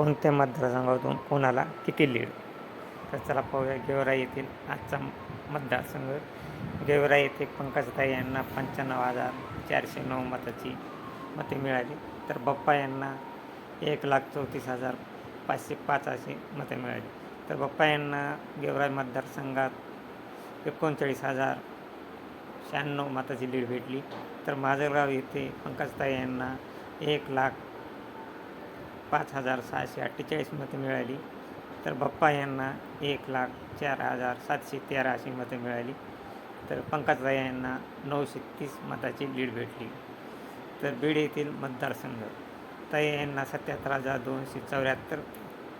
कोणत्या मतदारसंघातून कोणाला किती लीड? तर चला पाहूया. गेवरा येथील आजचा मतदारसंघ. गेवरा येथे पंकजताई यांना पंच्याण्णव हजार चारशे नऊ मताची मते मिळाली. तर बप्पा यांना एक लाख चौतीस हजार पाचशे पाच अशी मते मिळाली. तर बप्पा यांना गेवराई मतदारसंघात एकोणचाळीस हजार शहाण्णव मताची लीड भेटली. तर माजलगाव येथे पंकजताई यांना एक लाख पाच हजार सहाशे अठ्ठेचाळीस मतं मिळाली. तर बप्पा यांना एक लाख चार हजार सातशे तेरा अशी मतं मिळाली. तर पंकजताई यांना नऊशे तीस मताची लीड भेटली. तर बीड येथील मतदारसंघ तया यांना सत्याहत्तर हजार दोनशे चौऱ्याहत्तर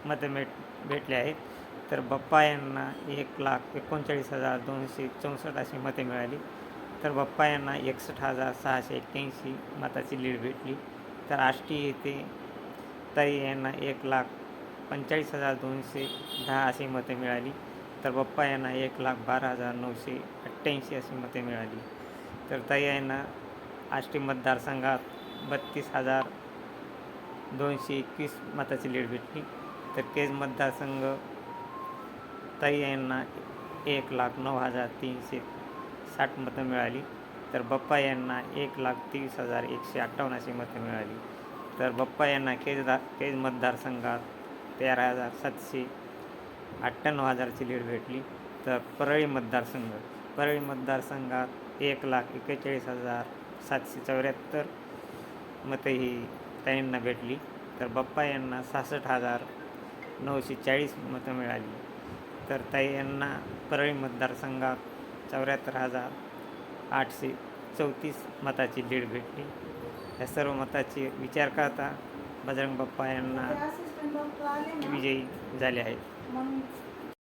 मतं भेट भेटले आहेत. तर बप्पा यांना एक लाख एकोणचाळीस हजार दोनशे चौसष्ट अशी मते मिळाली. तर बप्पा यांना एकसष्ट हजार सहाशे एक्क्याऐंशी मताची लीड भेटली. तर आष्टी येथे तरी यांना एक लाख पंचेचाळीस हजार दोनशे दहा अशी मते मिळाली. तर बप्पा यांना एक लाख बारा हजार नऊशे अठ्ठ्याऐंशी अशी मते मिळाली. तर ताई यांना आष्टी मतदारसंघात बत्तीस हजार दोनशे एकवीस मताची लीड भेटली. तर केज मतदारसंघ ताई यांना एक लाख नऊ हजार तीनशे साठ मतं मिळाली. तर बप्पा यांना एक लाख तेवीस हजार एकशे अठ्ठावन्न अशी मतं मिळाली. तर बप्पा यांना केजदार केज मतदारसंघात तेरा हजार सातशे अठ्ठ्याण्णव हजारची लीड भेटली. तर परळी मतदारसंघ परळी मतदारसंघात एक लाख एक्केचाळीस हजार सातशे चौऱ्याहत्तर मतं ही ताईंना भेटली. तर बप्पा यांना सहासष्ट हजार नऊशे चाळीस मतं मिळाली. तर ताई यांना परळी मतदारसंघात चौऱ्याहत्तर हजार आठशे चौतीस मताची लीड भेटली. या सर्व मताची विचार करता बजरंग बाप्पा यांना विजयी झाले आहेत.